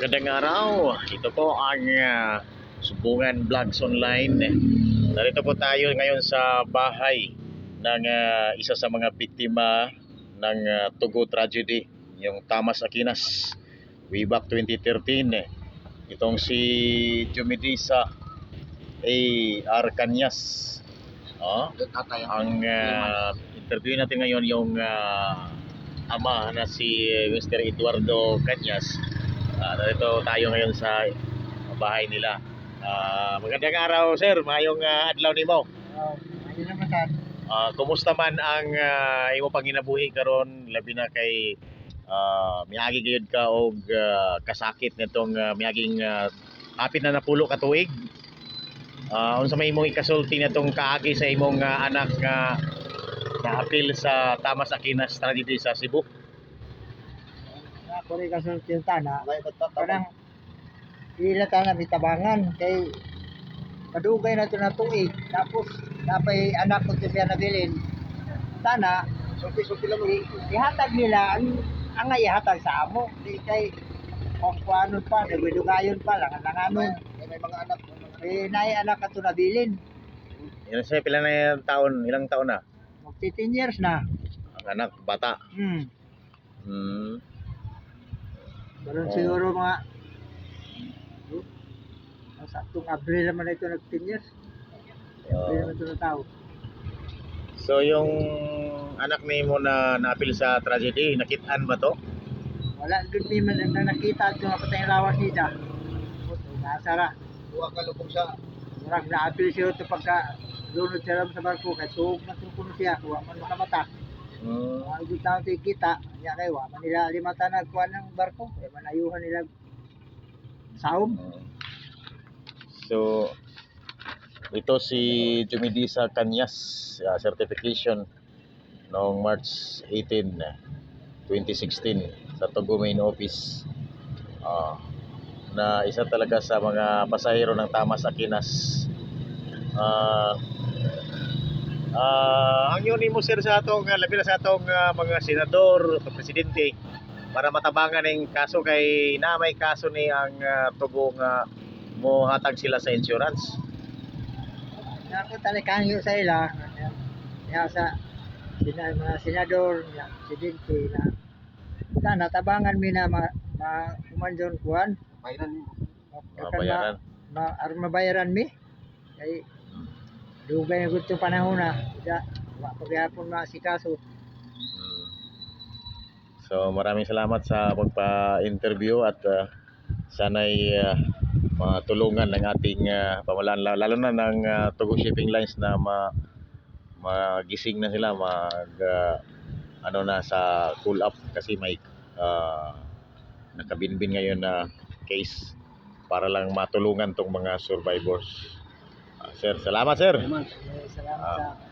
Magandang araw. Ito po ang uh, Sumbungan Vlogs Online. Narito po tayo ngayon sa bahay ng ah, isa sa mga biktima ng ah, Tugo Tragedy, yung Tamas Aquinas, way back 2013. Itong si Jumidisa A. R. Canyas. Oh, ang ah, interview natin ngayon yung ah, ama na si Mr. Eduardo Canyas. Ah, narito tayo ngayon sa bahay nila. Ah, magandang araw, sir. Mayong ah, adlaw nimo. Saan. Ah, kumusta man ang ah, imo panginabuhi karon labi na kay ah, miagi gayud ka og ah, kasakit nitong uh, miaging ah, hapit na napulo ka tuig. Ah, unsa may imong ikasulti nitong kaagi sa imong ah, anak nga naapil sa Tamas Aquinas tragedy sa Cebu? Ako rin kasunod yung tana. Parang ila tana bitabangan kay kadugay na ito na tuig. Tapos napay anak ko siya nabilin. Tana, sulti-sulti lang i- ihatag nila ang ang ihatag sa amo. Di kay kung kuanon pa, nagbidugayon pa lang ang nanganon. May mga anak. Eh, nai anak ato nabilin. Ilan sa pila na yung taon, ilang taon na? Magti 10 years na. Ang anak bata. Hmm. Hmm. Oo. siguro mga ang saktong Abril naman na ito nag 10 years. Abril naman ito na tao. So yung anak ni mo na naapil sa tragedy, nakitaan ba to? Wala doon di man na nakita at yung kapatay lawas nila. Puto, nasara. Buwa ka lubog sa Murag na-apil siya ito pagka lunod siya lang sa barko kaya na tungkol siya. Huwag man makamata. Hmm. Mga igit na ito kita. Kanya kayo, huwag man nila limata nagkuha ng barko. Kaya manayuhan nila saom. So ito si Jumidisa Kanyas uh, certification noong March 18, eh, 2016 sa Togo Main Office. Ah, na isa talaga sa mga pasahero ng Tamas Aquinas. Ah, ah, ang yun mo sir sa atong ah, labi na sa atong ah, mga senador, presidente para matabangan ng kaso kay na may kaso ni ang ah, Tugo nga mo hatag sila sa insurance. Ako talagang yun sa ila. Kaya sa sina, mga senador, mga presidente na na natabangan mi na ma, ma kumandon kuan bayaran Mga bayaran. ma, ar mabayaran mi kay dugay na gusto panahon na wa pagyapon na si kaso. Mm. So maraming salamat sa pagpa-interview at uh, sana'y uh, matulungan ng ating uh, pamalaan. La- lalo na ng uh, Tugo Shipping Lines na ma magising na sila mag uh, ano na sa cool up. Kasi may uh, nakabinbin ngayon na case para lang matulungan tong mga survivors. Ah, sir, salamat sir. salamat Ah. sa